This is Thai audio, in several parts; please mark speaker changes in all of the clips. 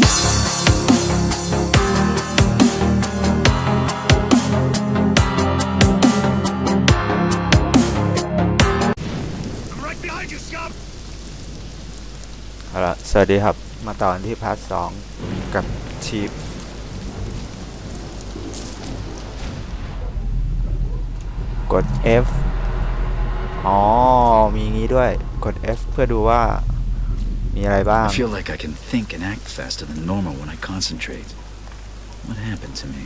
Speaker 1: เอาละสวัสดีครับ มาต่อนที่พาร์ทสองกับชีฟกด F อ๋อ มีงี้ด้วย กด F เพื่อดูว่า มีอะไรบ้าง
Speaker 2: I feel like I can think and act faster than normal when I concentrate. What happened to me?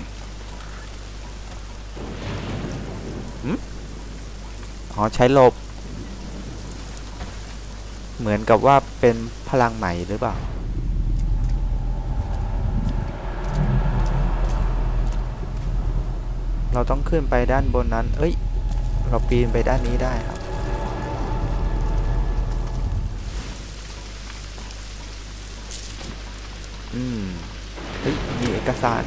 Speaker 1: อ๋อใช้หลบ เหมือนกับว่าเป็นพลังใหม่หรือเปล่า เราต้องขึ้นไปด้านบนนั้น เอ้ย เราปีนไปด้านนี้ได้ครับ สาร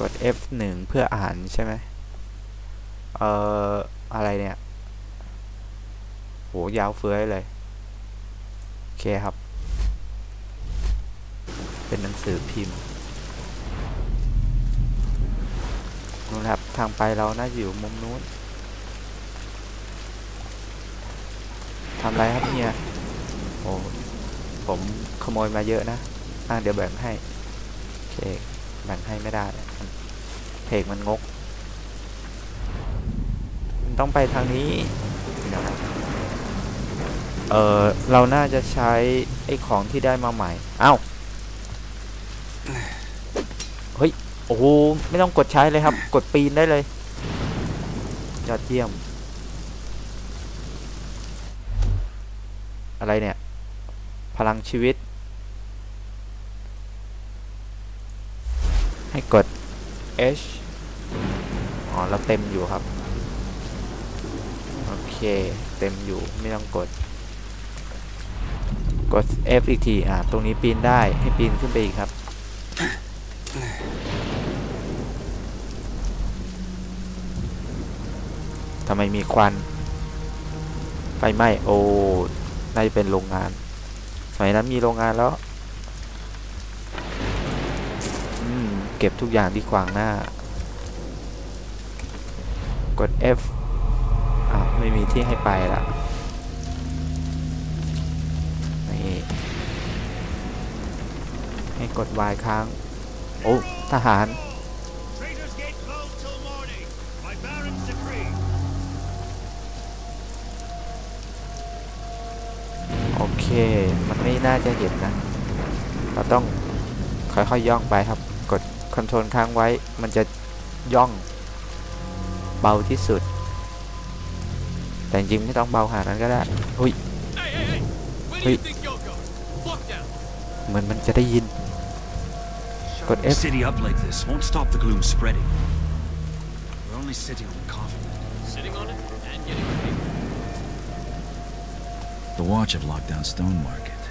Speaker 1: กด F1 เพื่ออ่านใช่ไหมเอ่อ อะไรเนี่ย โห ยาวเฟื้อยเลย โอเคครับ เป็นหนังสือพิมพ์นู่นครับ ทางไปเราน่าจะอยู่มุมนู้น ทำไรครับเฮียโอ้ผมขโมยมาเยอะนะอะเดี๋ยวแบ่งให้โอเคแบ่งให้ไม่ได้เพลงมันงกมันต้องไปทางนี้นะครับเออเราน่าจะใช้ไอ้ของที่ได้มาใหม่เอ้าเฮ้ย โอ้โห ไม่ต้องกดใช้เลยครับ กดปีนได้เลย ยอดเยี่ยม อะไรเนี่ย พลังชีวิต ให้กด H อ๋อ เราเต็มอยู่ครับ โอเค เต็มอยู่ ไม่ต้องกด กด F อีกที อ่า ตรงนี้ปีนได้ ให้ปีนขึ้นไปอีกครับ ทำไมมีควัน ไฟไหม้ โอ้ น่าจะเป็นโรงงาน สมัยนั้นมีโรงงานแล้ว อืม เก็บทุกอย่างที่ขวางหน้า กด F อะไม่มีที่ให้ไปละนี่ให้กด Y ค้าง โอ้ ทหาร มันไม่น่าจะเห็นนะ เราต้องค่อยๆย่องไปครับ กดคอนโทรลค้างไว้ มันจะย่องเบาที่สุด แต่จริงๆไม่ต้องเบาขนาดนั้นก็ได้อุ้ย
Speaker 3: Hey, hey, hey! Where do
Speaker 1: Hey.
Speaker 3: you think you're going? Look down.
Speaker 1: เหมือนมันจะได้ยิน กด F
Speaker 2: The watch have locked down Stone Market.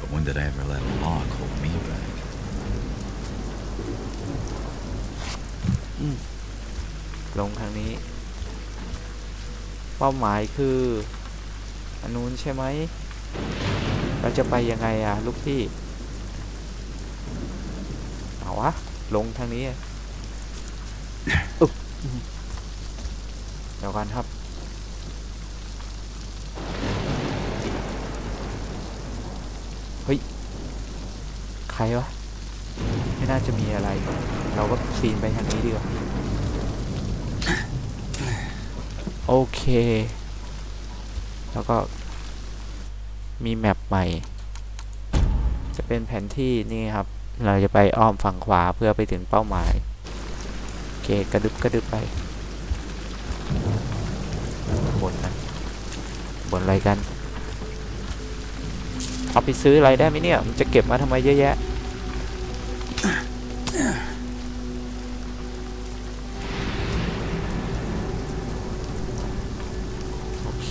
Speaker 2: But when did I ever let a lock hold me back?
Speaker 1: ลงทางนี้ เป้าหมายคืออันนู้นใช่ไหม เราจะไปยังไงอะลูกพี่ เอาวะ ลงทางนี้อะอึ๊บเดี๋ยวกันครับ เฮ้ย ใครวะ ไม่น่าจะมีอะไร เราก็ปีนไปทางนี้ดีกว่า โอเค แล้วก็มีแมปใหม่ จะเป็นแผนที่นี่ครับ เราจะไปอ้อมฝั่งขวาเพื่อไปถึงเป้าหมาย โอเค กระดึบกระดึบไป บนนะบนอะไรกัน เอาไปซื้ออะไรได้ไหมเนี่ย มันจะเก็บมาทำไมเยอะแยะ โอเค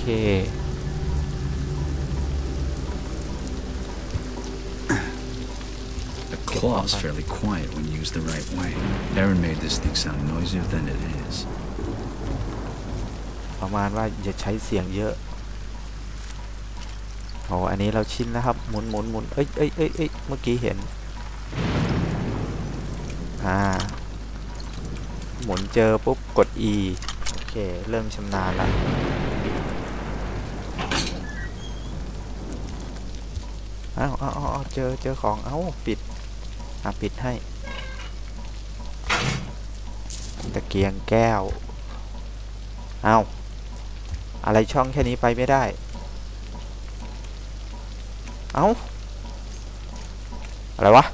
Speaker 2: The claw's fairly quiet when used the right way. Aaron made this thing sound noisier than it is.
Speaker 1: ประมาณว่าอย่าใช้เสียงเยอะ โอ้อันนี้เราชินแล้วครับ หมุนหมุนหมุนเอ้ยเอ้ยเอ้ยเอ้ยเมื่อกี้เห็น อ่า หมุนเจอปุ๊บกด E โอเค เริ่มชำนาญแล้วอ้าวอ้าวอ้าวอ้าวเจอเจอของ เอ้า ปิด อะ ปิดให้ ตะเกียงแก้ว เอ้า อะไรช่องแค่นี้ไปไม่ได้ เอ้า อะไรวะ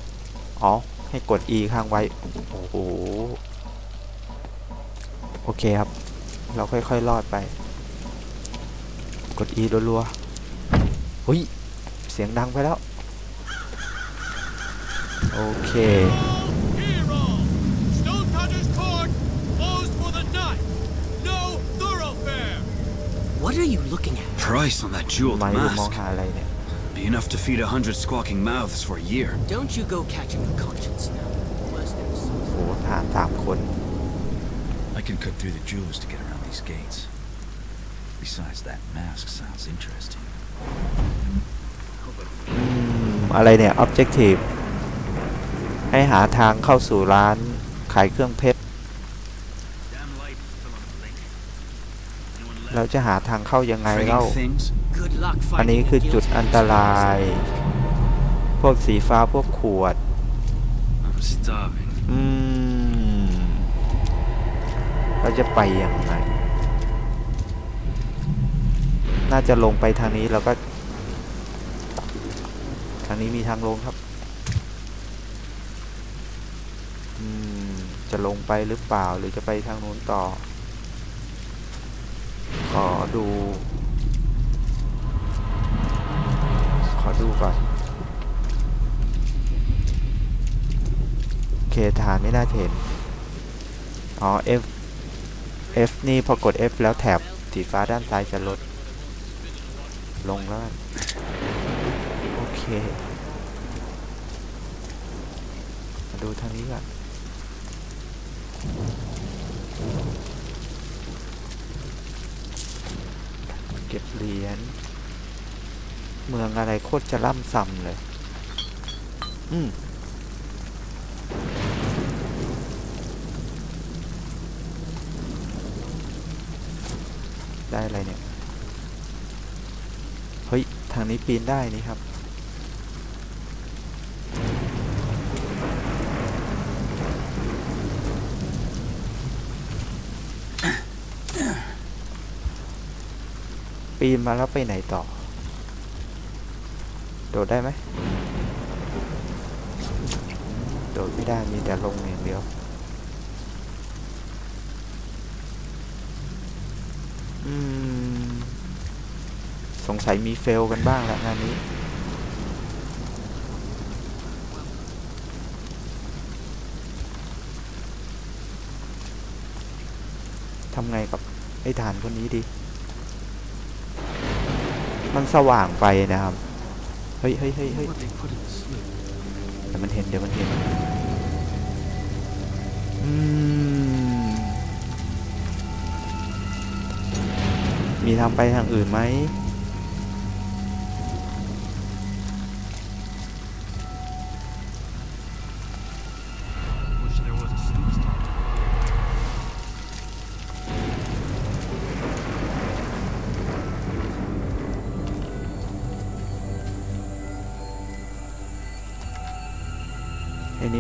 Speaker 1: อ๋อ ให้กด E ค้างไว้ โอ้โห โอเคครับ เราค่อยๆรอดไป กด E รัวๆหุยเสียงดังไปแล้ว โอเค
Speaker 3: Hero! Stonecutter's Court closed for the night. No thoroughfare.
Speaker 4: What are you looking at?
Speaker 2: Price on that jeweled
Speaker 1: ไม่รู้มอง
Speaker 2: mask.
Speaker 1: หาอะไรเนี่ย
Speaker 2: Be enough to feed a hundred squawking mouths for a year.
Speaker 4: Don't you go catching a conscience now. Unless there's some
Speaker 1: โอ้โหทหารสามคน
Speaker 2: I can cut through the jewels to get around these gates. Besides, that mask sounds interesting.
Speaker 1: อืม อะไรเนี่ย objective ให้หาทางเข้าสู่ร้านขายเครื่องเพชร เราจะหาทางเข้ายังไงเล่า
Speaker 2: Frigging things?
Speaker 4: good luck
Speaker 1: อันนี้
Speaker 4: finding
Speaker 1: คือ
Speaker 4: a
Speaker 1: จุด
Speaker 4: guilty
Speaker 1: อันตราย พวกสีฟ้าพวกขวด
Speaker 2: I'm starving.
Speaker 1: อืมเราจะไปยังไง น่าจะลงไปทางนี้แล้วก็ ทางนี้มีทางลงครับอืมจะลงไปหรือเปล่าหรือจะไปทางนู้นต่อข อดู ขอดูก่อน เคฐานไม่น่าเห็น อ๋อ F F นี่พอกด F แล้วแถบสีฟ้าด้านซ้ายจะลด ลงแล้ว โอเค มาดูทางนี้ก่อน เก็บเหรียญเมืองอะไรโคตรจะล่ำซ้ำเลย อืมได้อะไรเนี่ย เฮ้ย ทางนี้ปีนได้นี่ครับ ปีนมาแล้วไปไหนต่อ โดดได้ไหม โดดไม่ได้มีแต่ลงอย่างเดียว อืม สงสัยมีเฟลกันบ้างแล้วงานนี้ ทำไงกับไอ้ฐานคนนี้ดี มันสว่างไปนะครับ เฮ้ยเฮ้ยเฮ้ยเฮ้ยเดี๋ยวมันเห็นเดี๋ยวมันเห็นอืมมีทางไปทางอื่นไหม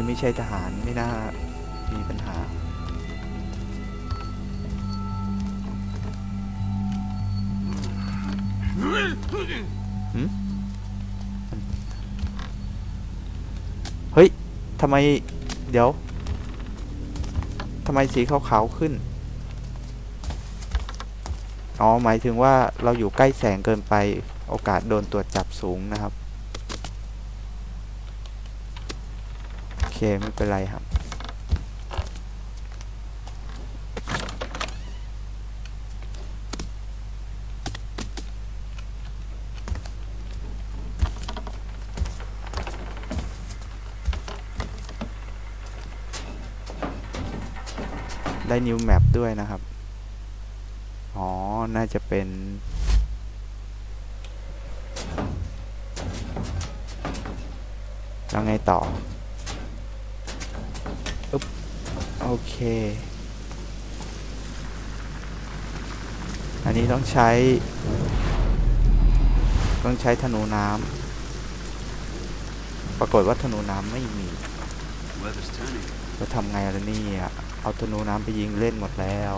Speaker 1: ไม่ใช่ทหารไม่น่ามีปัญหา เฮ้ยทำไม เดี๋ยวทำไมสีขาวๆขึ้น อ๋อ หมายถึงว่าเราอยู่ใกล้แสงเกินไป โอกาสโดนตรวจจับสูงนะครับ โอ เคไม่เป็นไรครับ ได้นิวแมปด้วยนะครับ อ๋อ น่าจะเป็นแล้วไงต่อบ โอเค อันนี้ต้องใช้ ต้องใช้ธนูน้ำปรากฏว่าธนูน้ำไม่มีจะทำไงล่ะนี่เอาธนูน้ำไปยิงเล่นหมดแล้ว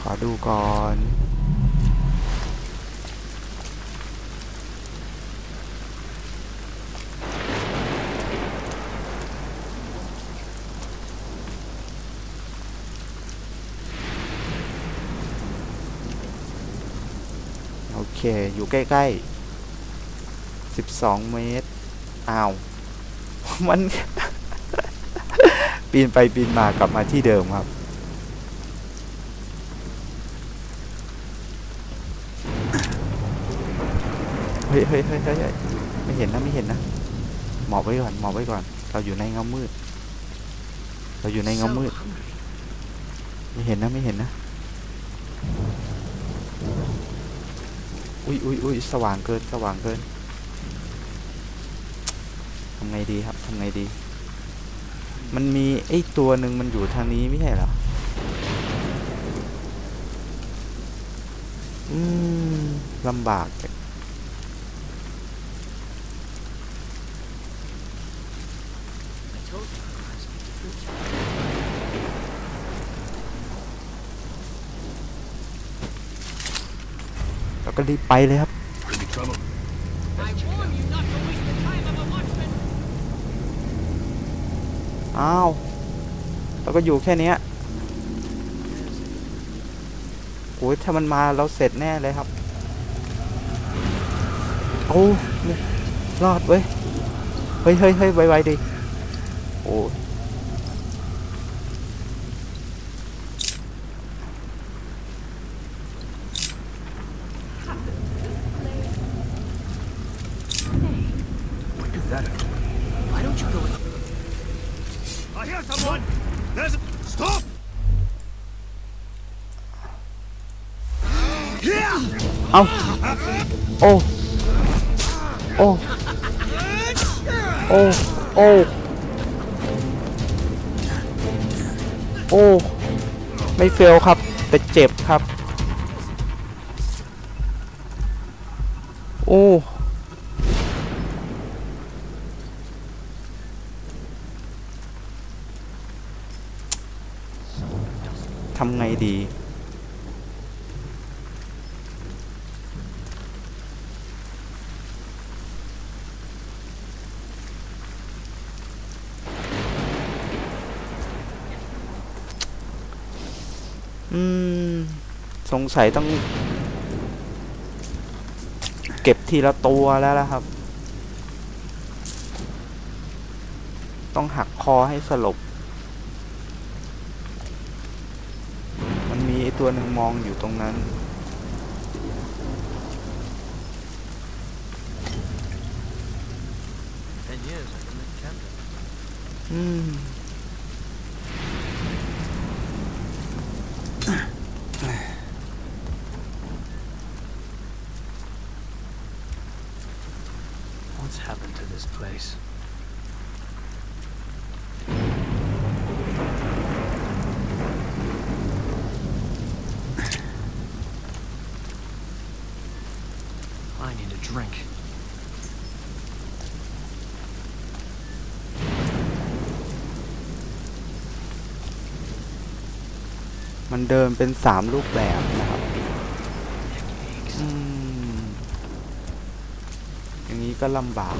Speaker 1: ขอดูก่อน เคอยู่ใกล้ๆ12เมตรอ้าว มัน ปีนไปปีนมากลับมาที่เดิมครับเฮ้ยเฮ้ยเฮ้ยเฮ้ยเฮ้ยไม่เห็นนะไม่เห็นนะ หมอบไว้ก่อนหมอบไว้ก่อน เราอยู่ในเงามืด เราอยู่ในเงามืด ไม่เห็นนะไม่เห็นนะ อุ้ยอุ้ยอุ้ยสว่างเกินสว่างเกินทำไงดีครับทำไงดี มันมีไอ้ตัวหนึ่งมันอยู่ทางนี้ไม่ใช่เหรออืมลำบากจัง
Speaker 4: I told you it reminds me of fruit.
Speaker 1: แล้วก็รีบไปเลยครับ อ้าว แล้วก็อยู่แค่นี้โอ้ยถ้ามันมาเราเสร็จแน่เลยครับ โอ้ยรอดเว้ย เฮ้ยเฮ้ยเฮ้ยไวๆดิ โอ้ย
Speaker 2: Where did that happen?
Speaker 4: Why don't you go in?
Speaker 3: I hear someone! There's. Stop!
Speaker 1: เอาโอ้ โอ้ โอ้ โอ้ โอ้ ไม่เฟลครับ แต่เจ็บครับ โอ้ ทำไงดี อืม สงสัยต้อง เก็บทีละตัวแล้วล่ะครับ ต้องหักคอให้สลบ มันมีไอตัวหนึ่งมองอยู่ตรงนั้น
Speaker 4: Ten years I've been in Canada.
Speaker 1: อืม
Speaker 4: What's happened to this place? I need a drink.
Speaker 1: มันเดินเป็นสามรูปแบบนะครับอืมอย่างนี้ก็ลำบาก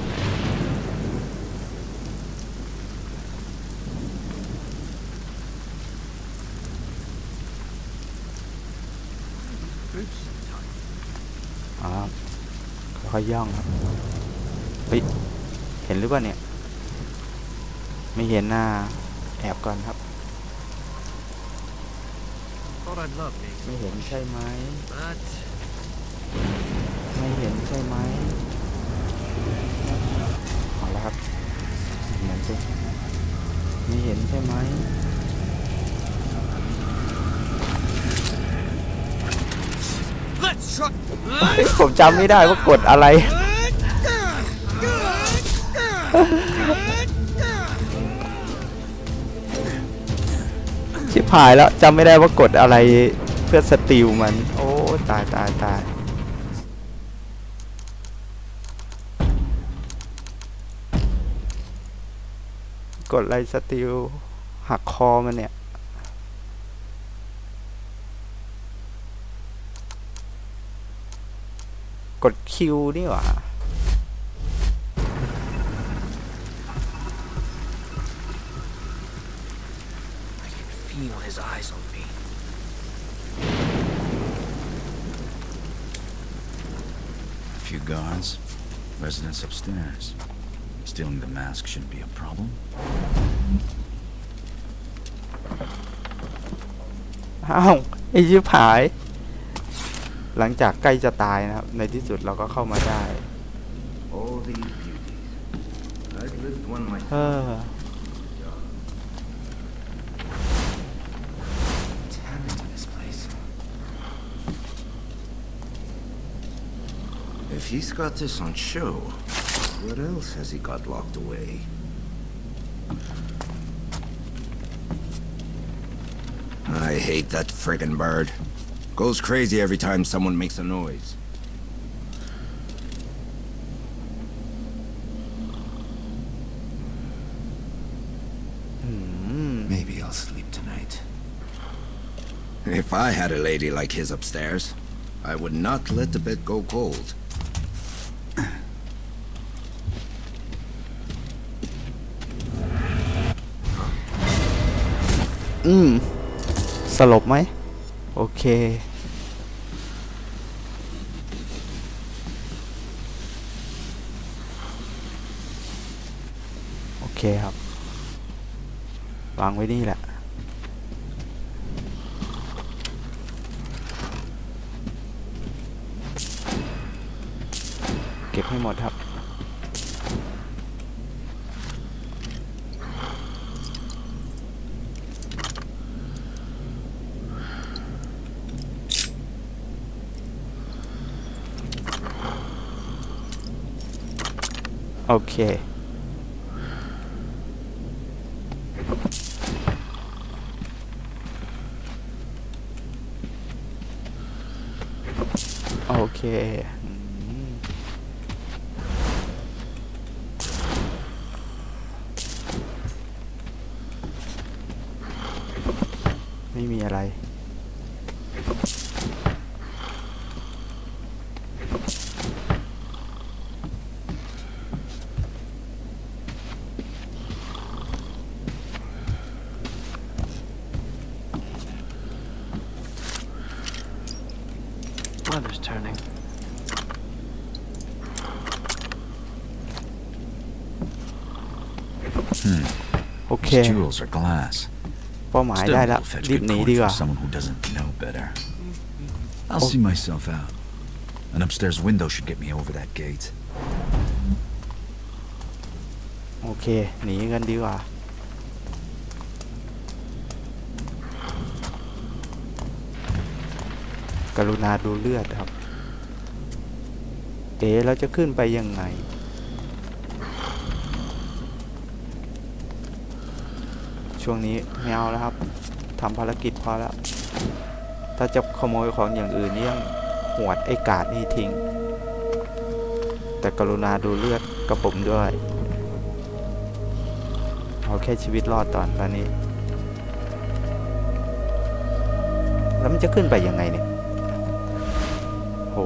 Speaker 4: Fruits sometime.
Speaker 1: อ๋อ ค่อยๆย่องครับเฮ้ยเห็นหรือเปล่าเนี่ย ไม่เห็นหน้าแอบก่อนครับ
Speaker 4: Thought I'd love being
Speaker 1: ไม่เห็นใช่ไหม
Speaker 4: but
Speaker 1: ไม่เห็นใช่ไหมเอาละครับเหมือนสิไม่เห็นใช่ไหม เฮ้ย ผมจำไม่ได้ว่ากดอะไร ชิบหายแล้วจำไม่ได้ว่ากดอะไรเพื่อสติลมัน โอ้ตายตายตายกดอะไรสติลหักคอมันเนี่ย กดคิวนี่หว่า
Speaker 4: I can feel his eyes on me.
Speaker 2: A few guards, residents upstairs. Stealing the mask shouldn't be a problem.
Speaker 1: อ้าวไอ้ชิบ หายหลังจากใกล้จะตายนะครับ ในที่สุดเราก็เข้ามาได้
Speaker 5: All these beauties. I've lived one
Speaker 1: เอ
Speaker 5: myself.
Speaker 1: อ
Speaker 5: What's happened to this place? If he's got this on show, what else has he got locked away? I hate that friggin' bird. Goes crazy every time someone makes a noise.
Speaker 1: Hmm.
Speaker 5: Maybe I'll sleep tonight. If I had a lady like his upstairs, I would not let the bed go cold.
Speaker 1: อืม สลบไหม โอเค โอเคครับ วางไว้นี่แหละ เก็บให้หมดครับ โอเค โอเคไม่มีอะไร
Speaker 4: Weather's turning.
Speaker 1: โอเค
Speaker 2: These jewels are glass.
Speaker 1: เป้าหมาย
Speaker 2: Still,
Speaker 1: ได้แล้ว
Speaker 2: we'll fetch
Speaker 1: รีบ
Speaker 2: good
Speaker 1: หนี
Speaker 2: coin
Speaker 1: ดีก
Speaker 2: from
Speaker 1: ว่า
Speaker 2: someone who doesn't know better. I'll
Speaker 1: Oh.
Speaker 2: see myself out. An upstairs window should get me over that gate.
Speaker 1: โอเค หนีกันดีกว่า กรุณาดูเลือดครับ เอ๋เราจะขึ้นไปยังไง ช่วงนี้ไม่เอาแล้วครับทำภารกิจพอแล้ว ถ้าจะขโมยของอย่างอื่นนี่ยังหวดไอ้กาดนี่ทิ้ง แต่กรุณาดูเลือดกับผมด้วย เอาแค่ชีวิตรอดตอนตอนนี้ แล้วมันจะขึ้นไปยังไงเนี่ย โห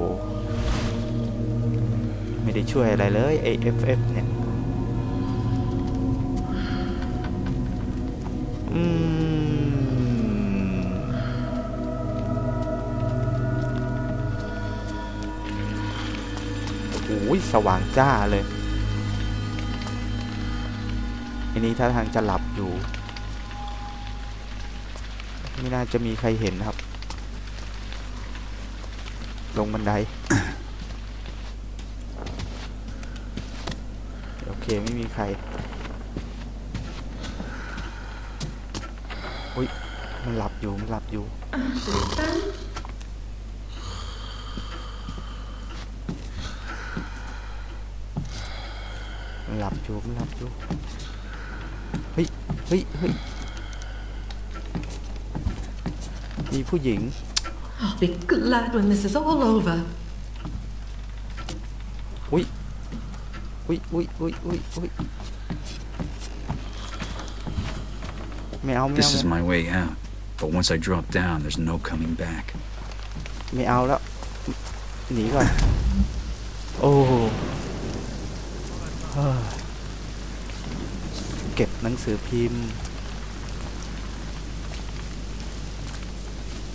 Speaker 1: ไม่ได้ช่วยอะไรเลยไอ FF เนี่ย อ้ยสว่างจ้าเลยอันนี้ท่าทางจะหลับอยู่ ไม่น่าจะมีใครเห็นครับ ลงบันได โอเคไม่มีใครอุ้ยมันหลับอยู่ มันหลับอยู่ อยู่มันหลับอยู่เฮ้ยเฮ้ยเฮ้ยมีผู้หญิง
Speaker 6: I'll be glad when this is all over.
Speaker 1: อุ้ยอุ้ยอุ้ยอุ้ยอุ้ยอุ้ยไม่เอาไม่
Speaker 2: This
Speaker 1: เอา
Speaker 2: is my way out. But once I drop down, there's no coming back.
Speaker 1: ไม่เอาแล้ว หนีก่อน โอ้เ เก็บหนังสือพิมพ์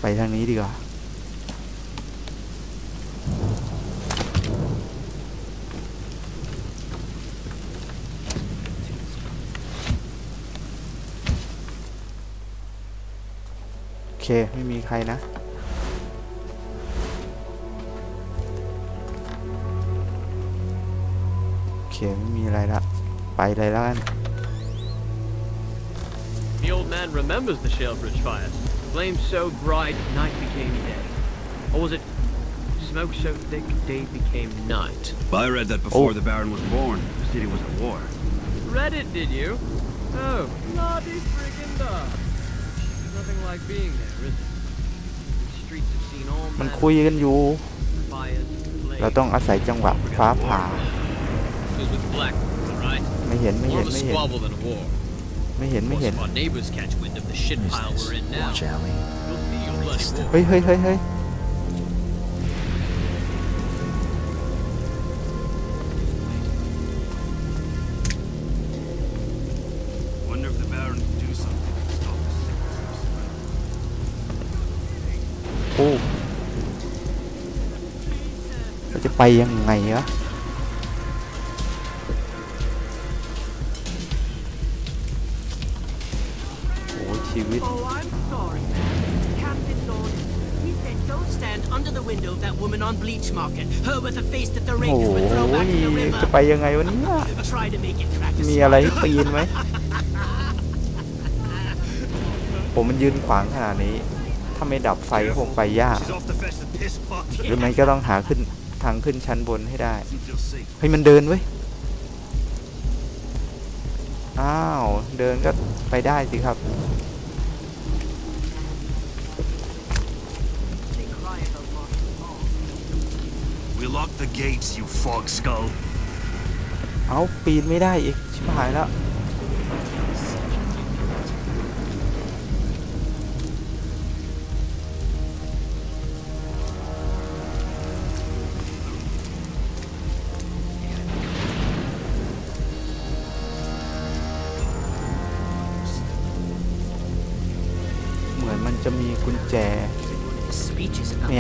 Speaker 1: ไปทางนี้ดีกว่าโอเค ไม่มีใครนะ โอเค ไม่มีอะไรละ ไปเลยแล้วกัน
Speaker 7: The old man remembers the Shalebridge fires. Flames so bright, night became day. Or was it smoke so thick, day became night?
Speaker 3: I read that before
Speaker 1: Oh.
Speaker 3: the Baron was born. The city was at war.
Speaker 7: Read it, did you? Oh, bloody friggin' dog. There's nothing like being there, is it? The streets have seen all
Speaker 1: มัน
Speaker 7: manner
Speaker 1: คุยกันอยู่
Speaker 7: of fires,
Speaker 1: เรา
Speaker 7: flames.
Speaker 1: ต้องอาศัยจังหวะฟ้าผ่า
Speaker 7: Goes with black, alright?
Speaker 1: ไม่เห็นไม่
Speaker 7: More
Speaker 1: เห็
Speaker 7: of
Speaker 1: น
Speaker 7: a
Speaker 1: ไม่เห็น ไม่เห็นไม่
Speaker 7: Most
Speaker 1: เห็น
Speaker 7: of our neighbors catch wind of the shit
Speaker 2: Who's
Speaker 7: pile
Speaker 2: this?
Speaker 7: we're in now.
Speaker 2: Watch Alley.
Speaker 7: You'll see your bloody war.
Speaker 1: เฮ้ยเฮ้ยเฮ้ยเฮ้ย
Speaker 3: Wonder if the Baron can do something to stop the sickness from spreading.
Speaker 1: โอ้เราจะไปยังไงวะ
Speaker 4: on Bleach Market. Her with a face that the
Speaker 1: โอ้
Speaker 4: Rangers would throw back in the
Speaker 1: ยจะ
Speaker 4: river.
Speaker 1: ไปยังไงวะเนี่ย
Speaker 4: Try to make it crack a
Speaker 1: มี
Speaker 4: smile.
Speaker 1: อะไรให้ปีนไหม ผมมันยืนขวางขนาดนี้ ถ้าไม่ดับไฟก็คงไปยาก
Speaker 3: She's off to fetch the piss pot.
Speaker 1: หรือไม่ก็ต้องหาขึ้นทางขึ้นชั้นบนให้ได้
Speaker 3: Doesn't feel safe.
Speaker 1: เฮ้ยมันเดินเว้ย อ้าว เดินก็ไปได้สิครับ
Speaker 3: We locked the gates, you fog skull.
Speaker 1: เอาปีนไม่ได้อีก ชิบหายแล้ว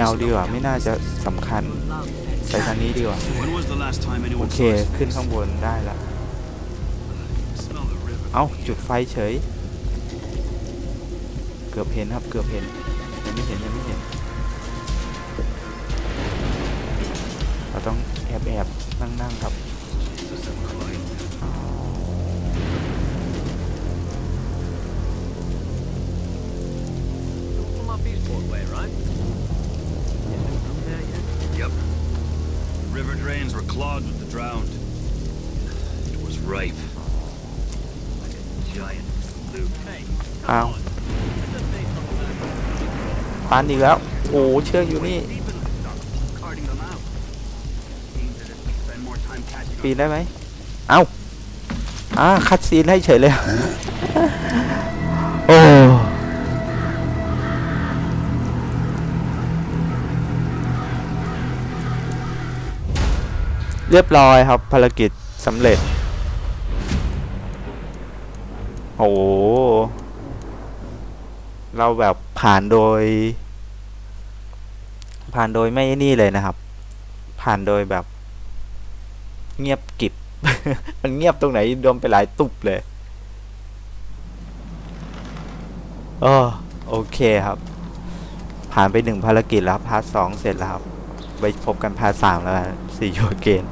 Speaker 1: เอาดีกว่าไม่น่าจะสำคัญ ไปทางนี้ดีกว่า โอเคขึ้นข้างบนได้ละ เอาจุดไฟเฉย เกือบเห็นครับเกือบเห็น ยังไม่เห็นยังไม่เห็น เราต้องแอบแอบนั่งนั่งๆครับ
Speaker 3: Jesus, I'm crying.
Speaker 7: From up Eastport way, right? Isn't from there yet?
Speaker 3: Yep. River drains were clogged with the drowned. It was ripe. Like a giant blue
Speaker 7: Hey,
Speaker 1: อ้าว
Speaker 7: just say something.
Speaker 1: ปานอีกแล้ว โอ้เชือกอยู่นี่
Speaker 3: Deep in the stuff, carting them out. Seems as if we spend more time catching
Speaker 1: ปีนได้ไหม เอ้าอ่าคัดซีนให้เฉยเลย เรียบร้อยครับภารกิจสำเร็จ โอ้โหเราแบบผ่านโดย ผ่านโดยไม่นี่เลยนะครับ ผ่านโดยแบบ เงียบกิบ มันเงียบตรงไหนโดนไปหลายตุบเลยโอ้โอเคครับ ผ่านไปหนึ่งภารกิจแล้วพาร์ทสองเสร็จแล้วครับ ไปพบกันพาร์ทสามแล้วซีโยเกน